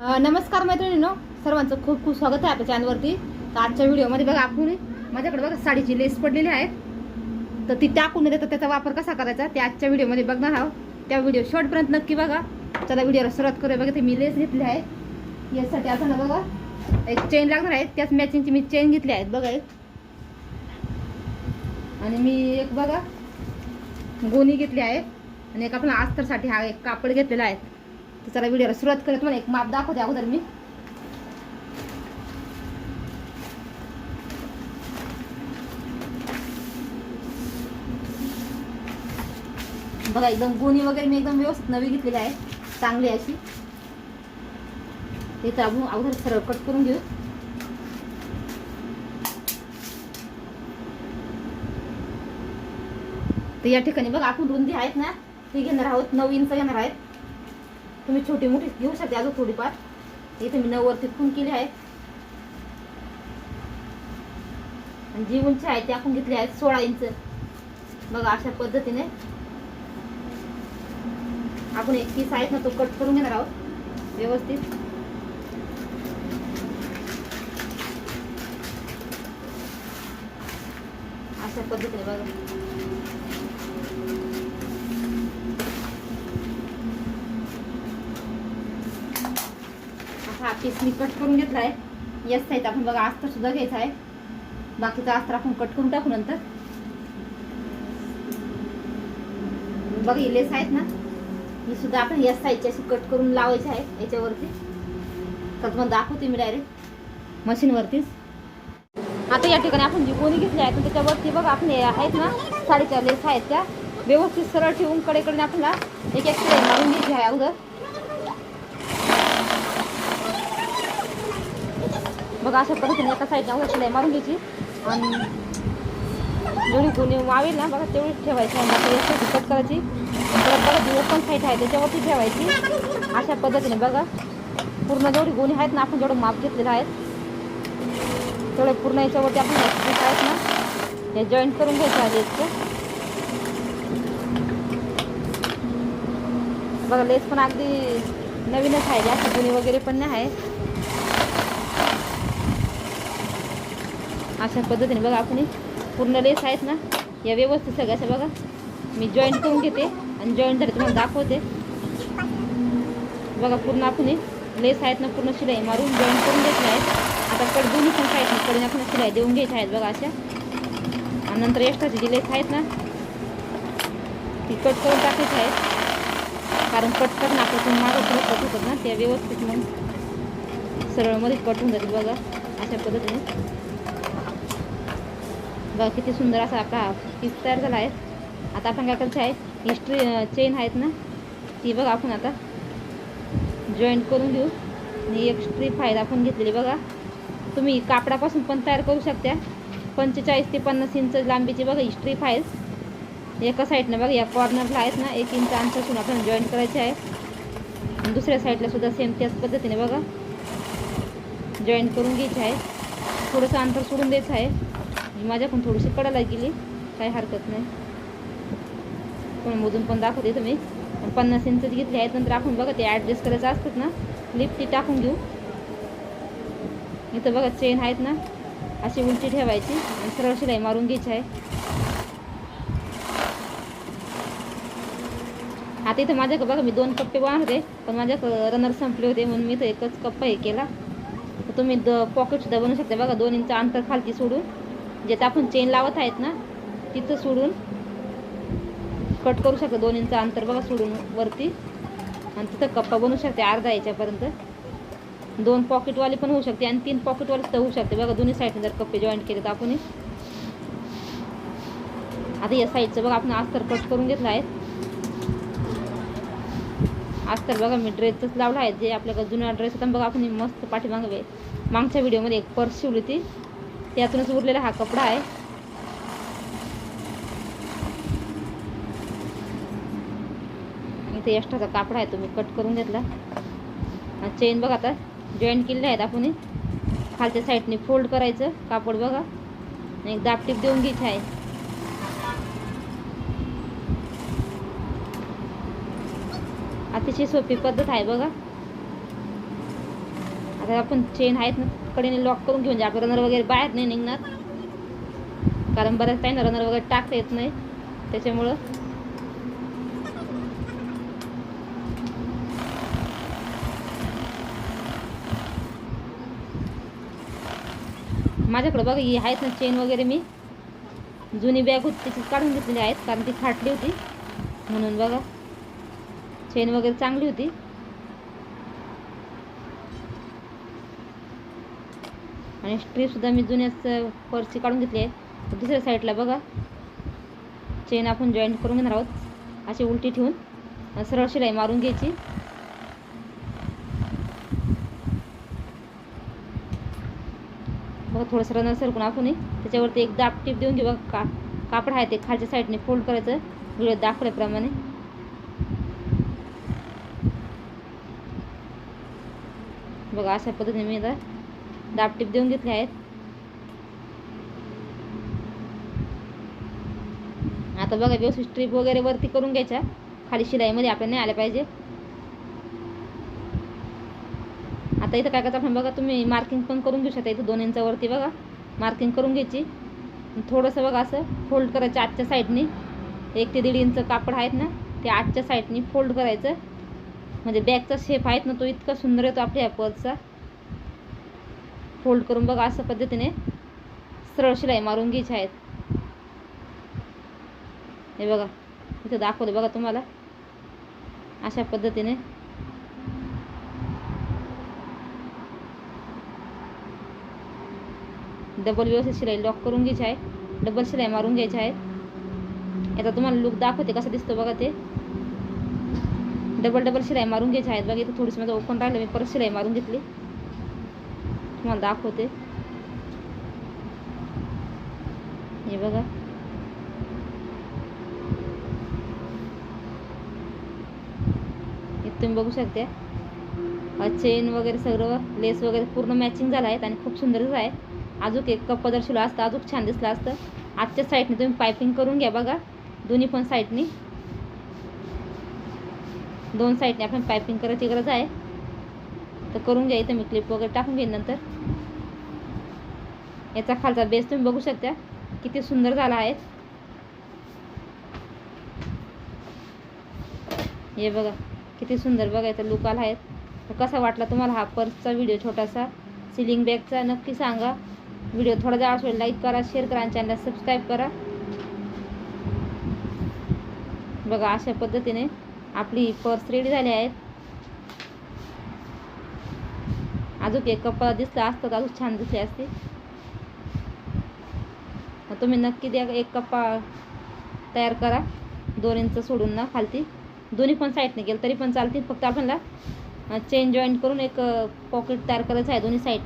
नमस्कार मैत्रिणींनो. सर्वांचं खूप खूप स्वागत आहे आपल्या चॅनलवरती. तर आजच्या व्हिडिओमध्ये बघा आपण माझ्याकडे बघा साडीची लेस पडलेली आहे तर ती टाकून देतात त्याचा वापर कसा करायचा? ते आजच्या व्हिडिओमध्ये बघणार आहोत. त्या व्हिडिओ शॉर्टपर्यंत नक्की बघा. चला व्हिडिओला सुरुवात करूया. बघा ते मी लेस घेतली आहे. यासाठी आता ना बघा एक चेन लागणार आहे. त्याच मॅचिंगची मी चेन घेतली आहेत बघा एक. आणि मी एक बघा गोणी घेतली आहे. आणि एक आपला अस्तरसाठी हा एक कापड घेतलेला आहे. तर चला व्हिडिओला सुरुवात करत मला एक माप दाखवते अगोदर मी. बघा एकदम गोणी वगैरे मी एकदम व्यवस्थित नवी घेतलेली आहे. चांगली अशी. ते तर आपण अगोदर सरळ कट करून घेऊ. तर या ठिकाणी बघा आपण रुंदी आहेत ना ती घेणार आहोत. नऊ इंच घेणार आहेत. तुम्ही छोटी मोठी घेऊ शकता अजून थोडीफार. इथे मी नऊवरती खून केली आहे आणि जी उंची आहे ती आपण घेतली आहे सोळा इंच. बघा अशा पद्धतीने. आपण एक पीस आहेत ना तो कट करून घेणार आहोत. व्यवस्थित. अशा पद्धतीने बघा. असा पीस मी कट करून घेतला आहे याच आपण बघा अस्तर सुद्धा घ्यायचा आहे. बाकीचा अस्तर आपण कट करून टाकू नंतर. बघा ही लेस आहेत ना. ही सुद्धा आपण या साईजची अशी कट करून लावायची आहे याच्यावरती. तर तुम्हाला दाखवते मी डायरेक्ट मशीनवरतीच आता या ठिकाणी आपण जी कोणी घेतली आहे तर त्याच्यावरती बघा आपण आहेत ना साडेचार लेस आहेत त्या. व्यवस्थित सरळ ठेवून कडेकडे आपल्याला एक एक मारून घ्यायची आहे अगोदर. बघा अशा पद्धतीने एका साईडने अगोदर शिलाई मारून घ्यायची. आणि जेवढी गुन्हे वावेल ना बघा तेवढी ठेवायची. आणि कट करायची. परत बघा दिवस पण साईड आहे त्याच्यावरती ठेवायची. अशा पद्धतीने बघा. पूर्ण जेवढी गुन्हे आहेत ना आपण जेवढं माप घेतलेलं आहेत तेवढे पूर्ण याच्यावरती आपण आहेत ना हे जॉईंट करून घ्यायचं आहे लेसचं बघा लेस पण अगदी नवीनच आहे. जास्त गुन्हे वगैरे पण नाही आहे. अशा पद्धतीने बघा आपण पूर्ण लेस आहेत ना या व्यवस्थित सगळ्या अशा बघा. मी जॉईंट करून घेते आणि जॉईंट झाले तुम्हाला दाखवते. बघा पूर्ण आपण लेस आहेत ना पूर्ण शिलाई मारून जॉईंट करून घेतले आहेत. आता कट दोन्ही पण साईडकडून आपण शिलाई देऊन घ्यायच्या आहेत बघा अशा. आणि नंतर एक्स्ट्राची जी लेस आहेत ना ती कट करून टाकायची आहेत. कारण कट करणं आपल्याकडून मागं पुढे कट होतात ना त्या व्यवस्थित मग सरळमध्ये कट होऊन जातील बघा अशा पद्धतीने. बघा किती सुंदर असा आपला पीस तयार झाला आहे. आता आपण काय करायचं आहे हिस्ट्री चेन आहेत ना ती बघा आपण आता. जॉईंट करून घेऊ. आणि एक स्ट्रीप आहेत आपण घेतलेली बघा. तुम्ही कापडापासून पण तयार करू शकता. पंचेचाळीस ते पन्नास इंच लांबीची बघा ही स्ट्रीप आहेत एका साईडनं बघा या कॉर्नरला आहेत ना एक इंच अंतरसून आपण जॉईंट करायचे आहे. दुसऱ्या साईडला सुद्धा सेम त्याच पद्धतीने बघा. जॉईंट करून घ्यायचे आहे. थोडंसं अंतर सोडून द्यायचं आहे. माझ्याकडून थोडीशी कडायला गेली काही हरकत नाही. पण मोजून पण दाखवते तुम्ही. पन्नास इंच घेतली आहेत नंतर आपण बघा ते ॲडजस्ट करायचं असतात ना. लिप ती टाकून घेऊ इथं बघा चेन आहेत ना. अशी उलटी ठेवायची आणि सरळ शिलाई मारून घ्यायची आहे. आता इथं माझ्याकडे बघा मी दोन कप्पे बांधते पण माझ्याकडं रनर संपले होते म्हणून मी इथं एकच कप्पा हे केला. तर तुम्ही द पॉकेटसुद्धा बनवू शकता. बघा दोन इंच अंतर खालती सोडून. जिथं आपण चेन लावत आहेत ना तिथं सोडून कट करू शकतो. दोन इंच अंतर बघा सोडून वरती. आणि तिथं कप्पा बनवू शकते अर्धा याच्यापर्यंत. दोन पॉकेटवाली पण होऊ शकते आणि तीन पॉकेटवाली सुद्धा होऊ शकते. बघा दोन्ही साईडने जर कप्पे जॉईंट केले तर आपण आता या साईडचं बघा आपण अस्तर कट करून घेतलं आहे. अस्तर बघा मी ड्रेसच लावला आहे. जे आपल्याकडे जुना ड्रेस होता बघा आपण मस्त पाठीमागवे मागच्या व्हिडिओमध्ये एक पर्स शिवली होती. त्यातूनच उरलेला हा कपडा आहे. इथे एक्स्ट्राचा कापडा आहे तो मी कट करून घेतला. चेन बघा आता जॉईंट केलेले आहेत आपण खालच्या साईडने फोल्ड करायचं कापड बघा. आणि एक दापटीप देऊन घ्यायची आहे. अतिशय सोपी पद्धत आहे बघा. आता आपण चेन आहेत ना कडेने लॉक करून घेऊन जा रनर वगैरे बाहेर नाही निघणार. कारण बऱ्याच टाईम रनर वगैरे टाकता येत नाही. त्याच्यामुळं माझ्याकडे बघा ही आहेत ना चेन वगैरे मी. जुनी बॅग होती त्याची काढून घेतलेली आहेत कारण ती फाटली होती. म्हणून बघा चेन वगैरे चांगली होती. आणि स्ट्रीपसुद्धा मी जुन्याच पर्सची काढून घेतली आहे. दुसऱ्या साईडला बघा. चेन आपण जॉईंट करून घेणार आहोत. अशी उलटी ठेवून. सरळ शिलाई मारून घ्यायची. बघा थोडंसं रनर सरकून आपण त्याच्यावरती एक दाब टीप देऊन घेऊ. बघा का कापड आहे ते खालच्या साईडने फोल्ड करायचं. व्हिडिओ दाखवल्याप्रमाणे. बघा अशा पद्धतीने मी आता दाबटीप देऊन घेतले आहेत. आता बघा व्यवस्थित स्ट्रीप वगैरे वरती करून घ्यायच्या. खाली शिलाईमध्ये आपल्याला नाही आल्या पाहिजे. आता इथं काय करता आपण बघा तुम्ही मार्किंग पण करून घेऊ शकता. इथं दोन इंचावरती बघा मार्किंग करून घ्यायची. थोडंसं बघा असं फोल्ड करायचं आजच्या साईडनी एक ते दीड इंच कापड आहेत ना ते आजच्या साईडनी फोल्ड करायचं. म्हणजे बॅगचा शेप आहेत ना तो इतका सुंदर येतो आपल्या पर्सचा फोल्ड करून बघा असं पद्धतीने सरळ शिलाई मारून घ्यायची आहेत. हे बघा इथं दाखवलं बघा तुम्हाला. अशा पद्धतीने. डबल व्यवस्थित शिलाई लॉक करून घ्यायची आहे. डबल शिलाई मारून घ्यायची आहे. आता तुम्हाला लुक दाखवते कसं दिसतो बघा ते. डबल डबल शिलाई मारून घ्यायची आहेत. बघा इथं थोडीशी माझं ओपन राहिलं मी परत शिलाई मारून घेतली. तुम्हाला दाखवते. हे बघा. तुम्ही बघू शकता. चेन वगैरे सगळं लेस वगैरे पूर्ण मॅचिंग झालं आहे आणि खूप सुंदरच आहे. अजून एक कप जर शिवला असतं अजून छान दिसलं असतं. आजच्या साईडने तुम्ही पायपिंग करून घ्या बघा. दोन्ही पण साईडनी दोन साईडने आपण पायपिंग करायची गरज आहे. तर करून घ्या इथं मी क्लिप वगैरे टाकून घेईन नंतर. याचा खालचा बेस तुम्ही बघू शकता किती सुंदर झाला आहे. हे बघा किती सुंदर बघा याचा लुक आला आहे. तर कसा वाटला तुम्हाला हा पर्सचा व्हिडिओ छोटासा? सिलिंग बॅगचा नक्की सांगा. व्हिडिओ थोडा जर असेल लाईक करा शेअर करा आणि चॅनलला सबस्क्राईब करा. बघा अशा पद्धतीने आपली पर्स रेडी झाली आहेत अजून एक कप्पा दिसला असतं तर अजून छान दिसले असते. तुम्ही नक्की द्या एक कप्पा तयार करा. दोन इंच सोडून ना खालती. दोन्ही पण साईडने गेलं तरी पण चालतील. फक्त आपल्याला चेन जॉईंट करून एक पॉकेट तयार करायचं आहे दोन्ही साईड